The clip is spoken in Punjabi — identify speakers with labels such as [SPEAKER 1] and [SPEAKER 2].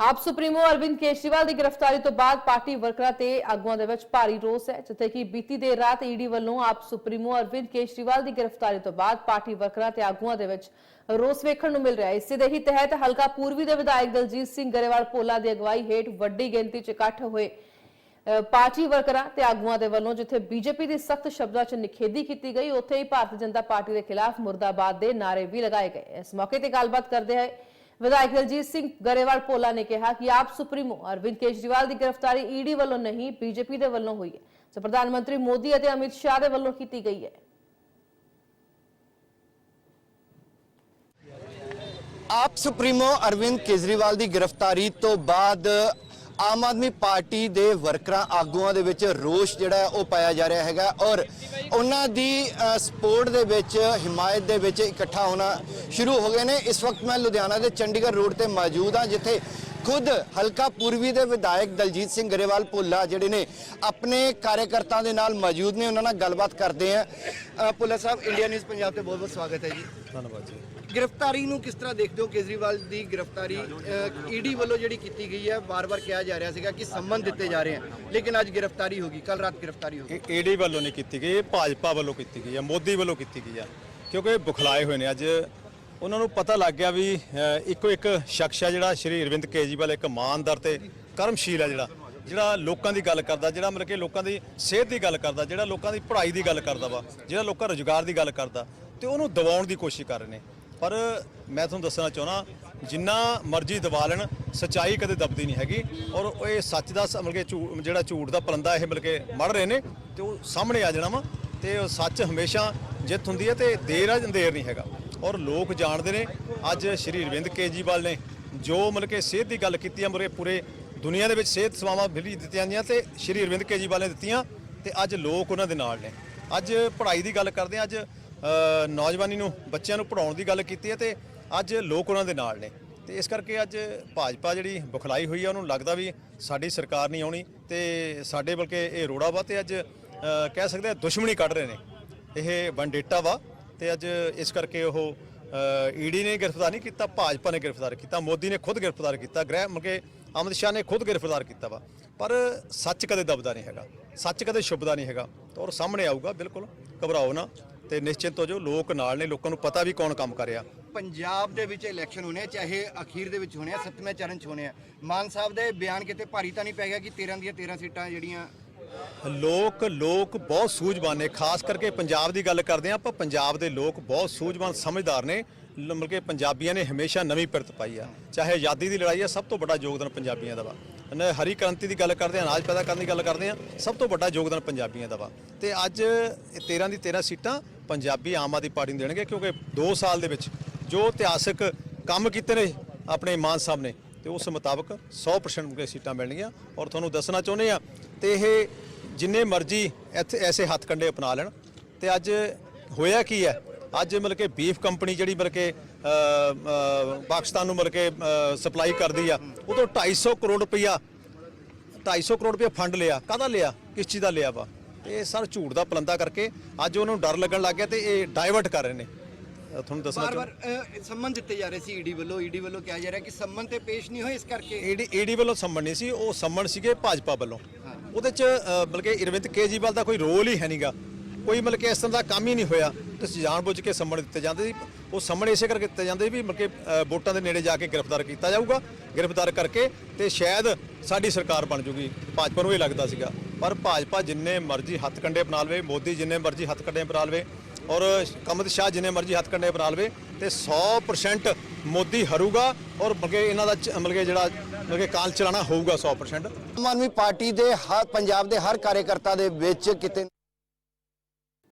[SPEAKER 1] ਆਪ ਸੁਪਰੀਮੋ ਅਰਵਿੰਦ ਕੇਜਰੀਵਾਲ ਦੀ ਗ੍ਰਿਫਤਾਰੀ ਤੋਂ ਬਾਅਦ ਪਾਰਟੀ ਵਰਕਰਾਂ ਤੇ ਆਗੂਆਂ ਦੇ ਵਿੱਚ ਭਾਰੀ ਰੋਸ ਹੈ, ਜਿੱਥੇ ਕਿ ਬੀਤੀ ਦੇਰ ਰਾਤ ਈਡੀ ਵੱਲੋਂ ਆਪ ਸੁਪਰੀਮੋ ਅਰਵਿੰਦ ਕੇਜਰੀਵਾਲ ਦੀ ਗ੍ਰਿਫਤਾਰੀ ਤੋਂ ਬਾਅਦ ਪਾਰਟੀ ਵਰਕਰਾਂ ਤੇ ਆਗੂਆਂ ਦੇ ਵਿੱਚ ਰੋਸ ਵੇਖਣ ਨੂੰ ਮਿਲ ਰਿਹਾ ਹੈ। ਇਸੇ ਦੇ ਹੀ ਤਹਿਤ ਹਲਕਾ ਪੂਰਬੀ ਦੇ ਵਿਧਾਇਕ ਦਲਜੀਤ ਸਿੰਘ ਗਰੇਵਾਲ ਪੋਲਾ ਦੀ ਅਗਵਾਈ ਹੇਠ ਵੱਡੀ ਗਿਣਤੀ 'ਚ ਇਕੱਠ ਹੋਏ ਪਾਰਟੀ ਵਰਕਰਾਂ ਤੇ ਆਗੂਆਂ ਦੇ ਵੱਲੋਂ ਜਿੱਥੇ ਬੀਜੇਪੀ ਦੀ ਸਖਤ ਸ਼ਬਦਾਂ 'ਚ ਨਿਖੇਧੀ ਕੀਤੀ ਗਈ, ਉੱਥੇ ਹੀ ਭਾਰਤੀ ਜਨਤਾ ਪਾਰਟੀ ਦੇ ਖਿਲਾਫ ਮੁਰਦਾਬਾਦ ਦੇ ਨਾਰੇ ਵੀ ਲਗਾਏ ਗਏ। ਇਸ ਮੌਕੇ ਤੇ ਗੱਲਬਾਤ ਕਰਦੇ ਹੋਏ ਵਿਧਾਇਕ ਦਲਜੀਤ ਸਿੰਘ ਗਰੇਵਾਲ ਪੋਲਾ ਨੇ ਕਿਹਾ ਕਿ ਆਪ ਸੁਪਰੀਮੋ ਅਰਵਿੰਦ ਕੇਜਰੀਵਾਲ ਦੀ ਗ੍ਰਿਫਤਾਰੀ ਈਡੀ ਵੱਲੋਂ ਨਹੀਂ, ਬੀਜੇਪੀ ਦੇ ਵੱਲੋਂ ਹੋਈ ਹੈ। ਜੋ ਪ੍ਰਧਾਨ ਮੰਤਰੀ ਮੋਦੀ ਅਤੇ ਅਮਿਤ ਸ਼ਾਹ ਦੇ ਵੱਲੋਂ ਕੀਤੀ ਗਈ ਹੈ।
[SPEAKER 2] ਆਪ ਸੁਪਰੀਮੋ ਅਰਵਿੰਦ ਕੇਜਰੀਵਾਲ ਦੀ ਗ੍ਰਿਫਤਾਰੀ ਤੋਂ ਬਾਅਦ ਆਮ ਆਦਮੀ ਪਾਰਟੀ ਦੇ ਵਰਕਰਾਂ ਆਗੂਆਂ ਦੇ ਵਿੱਚ ਰੋਸ਼ ਜਿਹੜਾ ਹੈ ਉਹ ਪਾਇਆ ਜਾ ਰਿਹਾ ਹੈਗਾ ਔਰ ਉਹਨਾਂ ਦੀ ਸਪੋਰਟ ਦੇ ਵਿੱਚ, ਹਿਮਾਇਤ ਦੇ ਵਿੱਚ ਇਕੱਠਾ ਹੋਣਾ ਸ਼ੁਰੂ ਹੋ ਗਏ ਨੇ। ਇਸ ਵਕਤ ਮੈਂ ਲੁਧਿਆਣਾ ਦੇ ਚੰਡੀਗੜ੍ਹ ਰੋਡ ਤੇ ਮੌਜੂਦ ਹਾਂ, ਜਿੱਥੇ ਖੁਦ ਹਲਕਾ ਪੂਰਬੀ ਦੇ ਵਿਧਾਇਕ ਦਲਜੀਤ ਸਿੰਘ ਗਰੇਵਾਲ ਭੁੱਲਾ ਜਿਹੜੇ ਨੇ ਆਪਣੇ ਕਾਰਜਕਰਤਾ ਦੇ ਨਾਲ ਮੌਜੂਦ ਨੇ। ਉਹਨਾਂ ਨਾਲ ਗੱਲਬਾਤ ਕਰਦੇ ਆ ਭੁੱਲਾ ਸਾਹਿਬ ਇੰਡੀਆ ਨਿਊਜ਼ ਪੰਜਾਬ ਤੇ ਬਹੁਤ ਬਹੁਤ ਸਵਾਗਤ ਹੈ ਜੀ।
[SPEAKER 3] ਧੰਨਵਾਦ ਜੀ।
[SPEAKER 2] ਗ੍ਰਿਫਤਾਰੀ ਨੂੰ ਕਿਸ ਤਰ੍ਹਾਂ ਦੇਖਦੇ ਹੋ? ਕੇਜਰੀਵਾਲ ਦੀ ਗ੍ਰਿਫਤਾਰੀ ਈਡੀ ਵੱਲੋਂ ਜਿਹੜੀ ਕੀਤੀ ਗਈ ਹੈ, ਵਾਰ-ਵਾਰ ਕਿਹਾ ਜਾ ਰਿਹਾ ਸੀਗਾ ਕਿ ਸੰਮਨ ਦਿੱਤੇ ਜਾ ਰਹੇ ਹਨ ਲੇਕਿਨ ਅੱਜ ਗ੍ਰਿਫਤਾਰੀ ਹੋ ਗਈ ਕੱਲ ਰਾਤ ਗ੍ਰਿਫਤਾਰੀ ਹੋ ਗਈ।
[SPEAKER 3] ਇਹ ਈਡੀ ਵੱਲੋਂ ਨਹੀਂ ਕੀਤੀ ਗਈ, ਇਹ ਭਾਜਪਾ ਵੱਲੋਂ ਕੀਤੀ ਗਈ ਹੈ, ਮੋਦੀ ਵੱਲੋਂ ਕੀਤੀ ਗਈ ਹੈ, ਕਿਉਂਕਿ ਇਹ ਬੁਖਲਾਏ ਹੋਏ ਨੇ। ਅੱਜ ਉਹਨਾਂ ਨੂੰ ਪਤਾ ਲੱਗ ਗਿਆ ਵੀ ਇੱਕੋ ਇੱਕ ਸ਼ਖਸ ਹੈ ਜਿਹੜਾ ਸ਼੍ਰੀ ਅਰਵਿੰਦ ਕੇਜਰੀਵਾਲ ਇੱਕ ਇਮਾਨਦਾਰ ਤੇ ਕਰਮਸ਼ੀਲ ਹੈ ਜਿਹੜਾ ਜਿਹੜਾ ਲੋਕਾਂ ਦੀ ਗੱਲ ਕਰਦਾ, ਜਿਹੜਾ ਮਤਲਬ ਕਿ ਲੋਕਾਂ ਦੀ ਸਿਹਤ ਦੀ ਗੱਲ ਕਰਦਾ, ਜਿਹੜਾ ਲੋਕਾਂ ਦੀ ਪੜ੍ਹਾਈ ਦੀ ਗੱਲ ਕਰਦਾ ਵਾ, ਜਿਹੜਾ ਲੋਕਾਂ ਰੁਜ਼ਗਾਰ ਦੀ ਗੱਲ ਕਰਦਾ, ਤੇ ਉਹਨੂੰ ਦਬਾਉਣ ਦੀ ਕੋਸ਼ਿਸ਼ ਕਰ ਰਹੇ ਨੇ। ਪਰ ਮੈਂ ਤੁਹਾਨੂੰ ਦੱਸਣਾ ਚਾਹੁੰਦਾ, ਜਿੰਨਾ ਮਰਜ਼ੀ ਦਬਾ ਲੈਣ, ਸਚਾਈ ਕਦੇ ਦਬਦੀ ਨਹੀਂ ਹੈਗੀ। ਔਰ ਇਹ ਸੱਚ ਦਾ ਸ- ਮਤਲਬ ਕਿ ਝੂ- ਜਿਹੜਾ ਝੂਠ ਦਾ ਪਰੰਦਾ ਇਹ ਮਤਲਬ ਕਿ ਮੜ ਰਹੇ ਨੇ, ਤੇ ਉਹ ਸਾਹਮਣੇ ਆ ਜਾਣਾ ਵਾ, ਤੇ ਉਹ ਸੱਚ ਹਮੇਸ਼ਾ ਜਿੱਤ ਹੁੰਦੀ ਹੈ ਤੇ ਦੇਰ ਆ ਦੇਰ ਨਹੀਂ ਹੈਗਾ। ਔਰ ਲੋਕ ਜਾਣਦੇ ਨੇ, ਅੱਜ ਸ਼੍ਰੀ ਅਰਵਿੰਦ ਕੇਜਰੀਵਾਲ ਨੇ ਜੋ ਮਤਲਬ ਕਿ ਸਿਹਤ ਦੀ ਗੱਲ ਕੀਤੀ ਹੈ ਮਰੇ ਪੂਰੇ ਦੁਨੀਆ ਦੇ ਵਿੱਚ ਸਿਹਤ ਸੇਵਾਵਾਂ ਫ੍ਰੀ ਦਿੱਤੀਆਂ ਜਾਂਦੀਆਂ ਤੇ ਸ਼੍ਰੀ ਅਰਵਿੰਦ ਕੇਜਰੀਵਾਲ ਨੇ ਦਿੱਤੀਆਂ, ਤੇ ਅੱਜ ਲੋਕ ਉਹਨਾਂ ਦੇ ਨਾਲ ਨੇ। ਅੱਜ ਪੜ੍ਹਾਈ ਦੀ ਗੱਲ ਕਰਦੇ ਹਾਂ ਅੱਜ ਨੌਜਵਾਨੀ ਨੂੰ, ਬੱਚਿਆਂ ਨੂੰ ਪੜਾਉਣ ਦੀ ਗੱਲ ਕੀਤੀ ਹੈ ਤੇ ਅੱਜ ਲੋਕ ਉਹਨਾਂ ਦੇ ਨਾਲ ਨੇ। ਤੇ ਇਸ ਕਰਕੇ ਅੱਜ ਭਾਜਪਾ ਜਿਹੜੀ ਬੁਖਲਾਈ ਹੋਈ ਹੈ ਉਹਨੂੰ ਲੱਗਦਾ ਵੀ ਸਾਡੀ ਸਰਕਾਰ ਨਹੀਂ ਆਉਣੀ ਤੇ ਸਾਡੇ ਬਲਕਿ ਇਹ ਰੋੜਾ ਵਾ ਤੇ ਅੱਜ ਕਹਿ ਸਕਦੇ ਆ ਦੁਸ਼ਮਣੀ ਕੱਢ ਰਹੇ ਨੇ। ਇਹ ਵਨਡੇਟਾ ਵਾ ਤੇ ਅੱਜ ਇਸ ਕਰਕੇ ਉਹ ਈਡੀ ਨੇ ਗ੍ਰਿਫਤਾਰ ਨਹੀਂ ਕੀਤਾ, ਭਾਜਪਾ ਨੇ ਗ੍ਰਿਫਤਾਰ ਕੀਤਾ, ਮੋਦੀ ਨੇ ਖੁਦ ਗ੍ਰਿਫਤਾਰ ਕੀਤਾ, ਗ੍ਰਹਿ ਮਕੇ ਅਮਿਤ ਸ਼ਾਹ ਨੇ ਖੁਦ ਗ੍ਰਿਫਤਾਰ ਕੀਤਾ ਵਾ। ਪਰ ਸੱਚ ਕਦੇ ਦਬਦਾ ਨਹੀਂ ਹੈਗਾ, ਸੱਚ ਕਦੇ ਛੁਪਦਾ ਨਹੀਂ ਹੈਗਾ ਔਰ ਸਾਹਮਣੇ ਆਊਗਾ, ਬਿਲਕੁਲ ਘਬਰਾਓ ਨਾ। ਤੇ ਨਿਸ਼ਚਿੰਤ ਹੋ ਜਾਓ ਲੋਕ ਨਾਲ ਨੇ ਲੋਕਾਂ ਨੂੰ ਪਤਾ ਵੀ ਕੌਣ ਕੰਮ ਕਰ ਰਿਹਾ।
[SPEAKER 2] ਪੰਜਾਬ ਦੇ ਵਿੱਚ ਇਲੈਕਸ਼ਨ ਹੋਣੇ ਆ, ਚਾਹੇ ਅਖੀਰ ਦੇ ਵਿੱਚ ਹੋਣੇ ਆ ਸੱਤਵੇਂ ਚਰਨ ਚ ਹੋਣੇ ਆ। ਮਾਨ ਸਾਹਿਬ ਦੇ ਬਿਆਨ ਕਿਤੇ ਭਾਰੀ ਤਾਂ ਨਹੀਂ ਪੈ ਗਿਆ ਕਿ 13 ਦੀਆਂ 13 ਸੀਟਾਂ ਜਿਹੜੀਆਂ
[SPEAKER 3] ਲੋਕ ਲੋਕ ਬਹੁਤ ਸੂਝਵਾਨ ਨੇ। ਖਾਸ ਕਰਕੇ ਪੰਜਾਬ ਦੀ ਗੱਲ ਕਰਦੇ ਆ ਆਪਾਂ ਪੰਜਾਬ ਦੇ ਲੋਕ ਬਹੁਤ ਸੂਝਵਾਨ ਸਮਝਦਾਰ ਨੇ। ਲ- ਮਤਲਬ ਕਿ ਪੰਜਾਬੀਆਂ ਨੇ ਹਮੇਸ਼ਾ ਨਵੀਂ ਪਿਰਤ ਪਾਈ ਆ। ਚਾਹੇ ਆਜ਼ਾਦੀ ਦੀ ਲੜਾਈ ਆ ਸਭ ਤੋਂ ਵੱਡਾ ਯੋਗਦਾਨ ਪੰਜਾਬੀਆਂ ਦਾ ਵਾ। ਨ- ਹਰੀ ਕ੍ਰਾਂਤੀ ਦੀ ਗੱਲ ਕਰਦੇ ਆ ਅਨਾਜ ਪੈਦਾ ਕਰਨ ਦੀ ਗੱਲ ਕਰਦੇ ਆ ਸਭ ਤੋਂ ਵੱਡਾ ਯੋਗਦਾਨ ਪੰਜਾਬੀਆਂ ਦਾ ਵਾ। ਤੇ ਅੱਜ ਇਹ 13 ਦੀ 13 ਸੀਟਾਂ ਪੰਜਾਬੀ ਆਮ ਆਦਮੀ ਪਾਰਟੀ ਨੂੰ ਦੇਣਗੇ ਕਿਉਂਕਿ 2 ਸਾਲ ਦੇ ਵਿੱਚ ਜੋ ਇਤਿਹਾਸਕ ਕੰਮ ਕੀਤੇ ਨੇ ਆਪਣੇ ਮਾਨ ਸਾਹਿਬ ਨੇ, ਤੇ ਉਸ ਮੁਤਾਬਕ 100% ਮੁਕੇ ਸੀਟਾਂ ਮਿਲਣਗੀਆਂ। ਔਰ ਤੁਹਾਨੂੰ ਦੱਸਣਾ ਚਾਹੁੰਦੇ ਆ ਤੇ ਇਹ ਜਿੰਨੇ ਮਰਜ਼ੀ ਇੱਥੇ ਐਸੇ ਹੱਥ ਕੰਡੇ ਅਪਣਾ ਲੈਣ। ਤੇ ਅੱਜ ਹੋਇਆ ਕੀ ਹੈ? ਅੱਜ ਮਤਲਬ ਕਿ ਬੀਫ ਕੰਪਨੀ ਜਿਹੜੀ ਮਤਲਬ ਕਿ ਪਾਕਿਸਤਾਨ ਨੂੰ ਮਤਲਬ ਕਿ ਸਪਲਾਈ ਕਰਦੀ ਆ, ਉਹ ਤੋਂ 250 ਕਰੋੜ ਰੁਪਈਆ 250 ਕਰੋੜ ਰੁਪਇਆ ਫੰਡ ਲਿਆ। ਕਾਹਦਾ ਲਿਆ? ਕਿਸ ਚੀਜ਼ ਦਾ ਲਿਆ ਵਾ? ਤੇ ਇਹ ਸਰ ਝੂਠ ਦਾ ਪਲੰਦਾ ਕਰਕੇ ਅੱਜ ਉਹਨਾਂ ਨੂੰ ਡਰ ਲੱਗਣ ਲੱਗ ਗਿਆ ਤੇ ਇਹ ਡਾਇਵਰਟ ਕਰ ਰਹੇ ਨੇ। ਅ, ਤੁਹਾਨੂੰ ਦੱਸਣਾ ਚਾਹੁੰਦਾ
[SPEAKER 2] ਵਾਰ-ਵਾਰ ਸੰਮਨ ਦਿੱਤੇ ਜਾ ਰਹੇ ਸੀ ਈਡੀ ਵੱਲੋਂ। ਈਡੀ ਵੱਲੋਂ ਕਿਹਾ ਜਾ ਰਿਹਾ ਕਿ ਸੰਮਨ ਤੇ ਪੇਸ਼ ਨਹੀਂ ਹੋਏ ਇਸ ਕਰਕੇ।
[SPEAKER 3] ਈਡੀ ਈਡੀ ਵੱਲੋਂ ਸੰਮਣ ਨਹੀਂ ਸੀ ਉਹ ਸੰਮਣ ਸੀਗੇ ਭਾਜਪਾ ਵੱਲੋਂ। ਉਹਦੇ ਚ ਅ, ਮਤਲਬ ਕਿ ਅਰਵਿੰਦ ਕੇਜਰੀਵਾਲ ਦਾ ਕੋਈ ਰੋਲ ਹੀ ਹੈ ਨਹੀਂਗਾ ਕੋਈ ਮਤਲਬ ਕਿ ਇਸ ਤਰ੍ਹਾਂ ਦਾ ਕੰਮ ਹੀ ਨਹੀਂ ਹੋਇਆ। ਤੇ ਜਾਣਬੁੱਝ ਕੇ ਸੰਮਣ ਦਿੱਤੇ ਜਾਂਦੇ ਸੀ। ਉਹ ਸੰਮਣ ਇਸੇ ਕਰਕੇ ਦਿੱਤੇ ਜਾਂਦੇ ਸੀ ਵੀ ਮਤਲਬ ਕਿ ਅ, ਵੋਟਾਂ ਦੇ ਨੇੜੇ ਜਾ ਕੇ ਗ੍ਰਿਫਤਾਰ ਕੀਤਾ ਜਾਊਗਾ। ਗ੍ਰਿਫਤਾਰ ਕਰਕੇ ਤੇ ਸ਼ਾਇਦ ਸਾਡੀ ਸਰਕਾਰ ਬਣ ਜੂਗੀ। ਭਾਜਪਾ ਨੂੰ ਇਹ ਲੱਗਦਾ ਸੀਗਾ। ਪਰ ਭਾਜਪਾ ਜਿੰਨੇ ਮਰਜ਼ੀ ਹੱਥ ਕੰਡੇ ਬਣਾ ਲਵੇ, ਮੋਦੀ ਜਿੰਨੇ ਮਰਜ਼ੀ ਹੱਥ ਕੰਡੇ ਬਣਾ ਲਵੇ ਔਰ ਕਮਤ ਸ਼ਾਹ ਜਿੰਨੇ ਮਰਜ਼ੀ ਹੱਥ ਕੰਡੇ ਬਣਾ ਲਵੇ ਤੇ 100% ਮੋਦੀ ਹਰੂਗਾ ਔਰ ਬਲਕਿ ਇਹਨਾਂ ਦਾ ਚ- ਮਤਲਬ ਕਿ ਜਿਹੜਾ ਮਤਲਬ ਕਿ ਕਾਲ ਚਲਾਣਾ ਹੋਊਗਾ 100%
[SPEAKER 2] ਆਮ ਆਦਮੀ ਪਾਰਟੀ ਦੇ ਹਰ ਪੰਜਾਬ ਦੇ ਹਰ ਕਾਰਜਕਰਤਾ ਦੇ ਵਿੱਚ ਕਿਤੇ